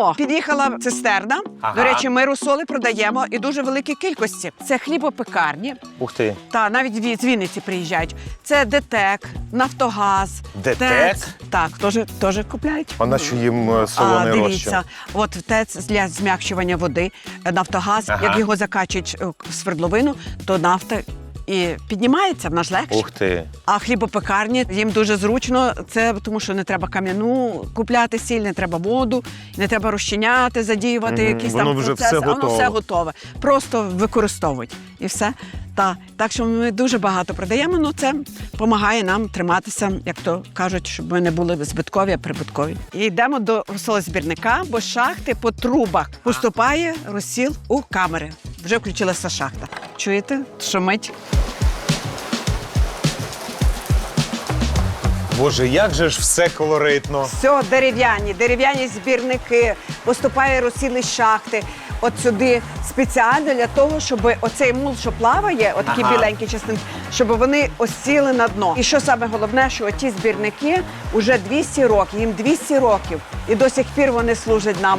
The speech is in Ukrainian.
О, під'їхала цистерна. Ага. До речі, ми русоли продаємо і дуже великі кількості. Це хлібопекарні. Ух ти. Та навіть ві- з Вінниці приїжджають. Це ДТЕК, Нафтогаз, ДТЕК? ТЕЦ. Так, теж, теж купляють. А на що їм е, солоний розчин? дивіться, от ТЕЦ для зм'якшування води, е, Нафтогаз, Ага. як його закачують е, в свердловину, то нафта і піднімається, вона ж легше. Ух ти. А хлібопекарні їм дуже зручно. Це тому, що не треба кам'яну купляти сіль, не треба воду, не треба розчиняти, задіювати Мгм, якісь воно там вже процеси. все Воно готове. все готове. Просто використовують і все. Та так що ми дуже багато продаємо. Ну це допомагає нам триматися, як то кажуть, щоб ми не були збиткові, а прибуткові. І йдемо до розсолозбірника, бо з шахти по трубах поступає розсіл у камери. Вже включилася шахта. Чуєте? Шумить. Боже, як же ж все колоритно. Все, дерев'яні, дерев'яні збірники, поступає розсіли шахти. От сюди спеціально для того, щоб оцей мул, що плаває, от такі Ага. біленькі частинки, щоб вони осіли на дно. І що саме головне, що оті збірники вже 200 років, їм 200 років, і до сих пір вони служать нам.